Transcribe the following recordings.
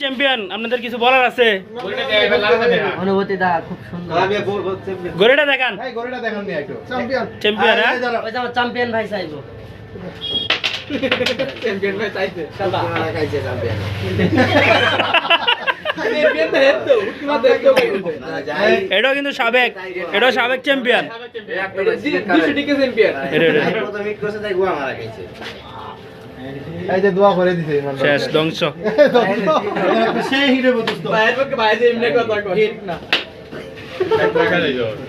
Champion আপনাদের কিছু বলার আছে অনুভূতি দা খুব সুন্দর গড়িটা দেখান এই দেখান একটু চ্যাম্পিয়ন চ্যাম্পিয়ন হ্যাঁ ওই যে চ্যাম্পিয়ন ভাই চাইব চ্যাম্পিয়ন ভাই চাইছে শালা এটাও কিন্তু সাবেক এটাও সাবেক চ্যাম্পিয়ন চ্যাম্পিয়ন। এই যে দোয়া করে দিছে শেষ ধ্বংস। সেই হিরো বদুস্ত। বাইরে পক্ষে বাইরে এমনি কথা কই না।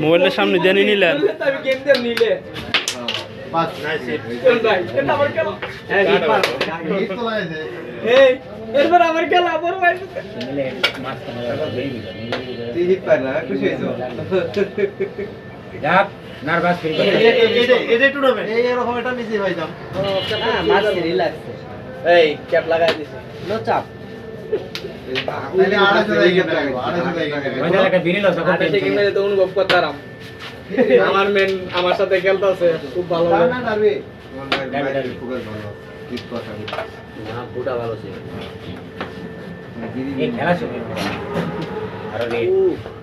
মোবাইলের সামনে দিয়ে নিয়ে নিলেন। আমি গেম দিয়ে নিলে। হ্যাঁ এরপর খেলা হিট পার না খুশি হইছো এটা টুর্নামেন্ট এই এরকম এটা নিচে ভাইজাম হ্যাঁ মাছ রিল্যাক্স এই ক্যাপ লাগাই দিছে। নো চাপ। আমার মেন আমার সাথে খেলতেছে খুব ভালো না লাগে না ডারবি ফোকাস ভালো। হিট কথা না ফুটা ভালো ছিল।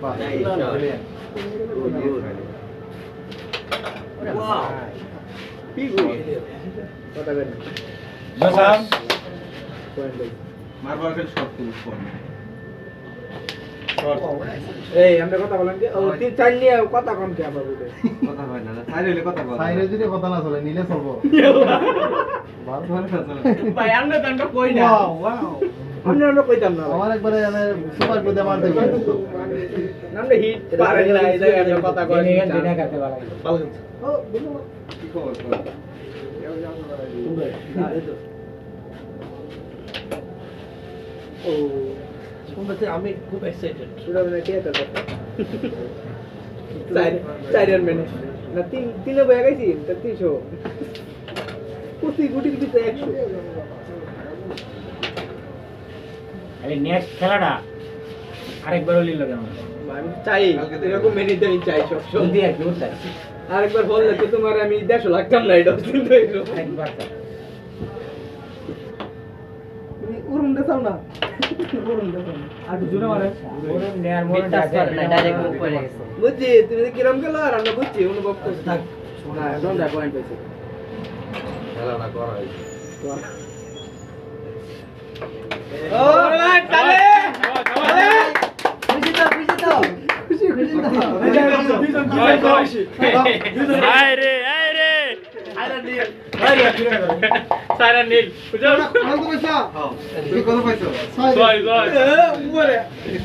কথা বলেন মারবার খেল এই আমরা কথা বলেন কি ও তিন চার নিয়ে কথা কম কে আবার বলে কথা হয় না সাইরে হলে কথা বল সাইরে যদি কথা না চলে নিলে চলবো। ভালো ভালো চলে ভাই আমরা তো কই না? ওয়াও ওয়াও আমরা আমরা কইতাম না। আমার একবারে মানে সুপার কোদে মার দেবে আমরা হিট পারে না এই জায়গায় আমরা কথা কই ভালো ও বলো কি খবর খবর? ও শুনতে আমি খুব এক্সাইটেড শুনে মানে কে এটা চার চার মেনে না। তিন তিনে বয়ে গেছি তা তিনশো। প্রতি গুটির ভিতরে একশো। নেক্সট খেলাটা আরেকবার হলি লাগে আমার। আমি চাই এরকম মেনিতে আমি চাই সব যদি একটু উঠতাম আরেকবার বললে তো তোমার আমি দেড়শো লাগতাম না এটা কিন্তু একবার তুমি উড়ুন দেখাও না? উড়ুন আর মনে করে বুঝছি তুমি কিরম গেল আর আমরা বুঝছি অনুভব করছি। থাক। না একদম তালে তালে খুশি তো খুশি তো খুশি খুশি তো আয় রে আয় রে সারা নীল বুঝছ কত পয়সা কত পয়সা উপরে